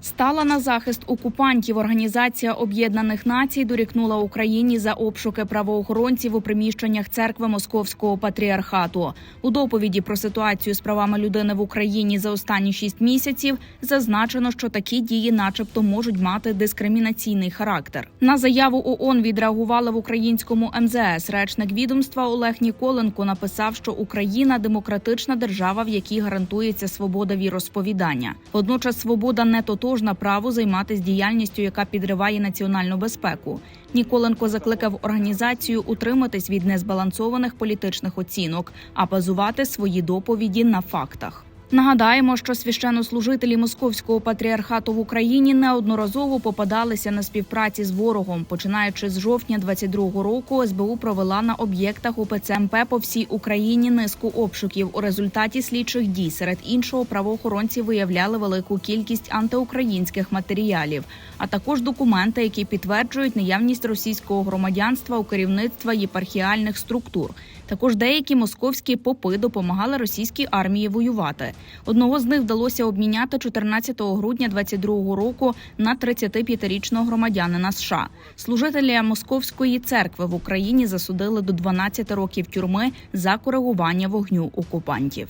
Стала на захист окупантів. Організація Об'єднаних Націй дорікнула Україні за обшуки правоохоронців у приміщеннях церкви Московського патріархату. У доповіді про ситуацію з правами людини в Україні за останні шість місяців зазначено, що такі дії, начебто, можуть мати дискримінаційний характер. На заяву ООН відреагували в українському МЗС. Речник відомства Олег Ніколенко написав, що Україна демократична держава, в якій гарантується свобода віросповідання. Водночас свобода не тотожна право займатися діяльністю, яка підриває національну безпеку. Ніколенко закликав організацію утриматись від незбалансованих політичних оцінок, а базувати свої доповіді на фактах. Нагадаємо, що священнослужителі московського патріархату в Україні неодноразово попадалися на співпраці з ворогом. Починаючи з жовтня 22-го року, СБУ провела на об'єктах УПЦ МП по всій Україні низку обшуків. У результаті слідчих дій серед іншого правоохоронці виявляли велику кількість антиукраїнських матеріалів, а також документи, які підтверджують наявність російського громадянства у керівництва єпархіальних структур. Також деякі московські попи допомагали російській армії воювати. Одного з них вдалося обміняти 14 грудня 22-го року на 35-річного громадянина США. Служителя московської церкви в Україні засудили до 12 років тюрми за коригування вогню окупантів.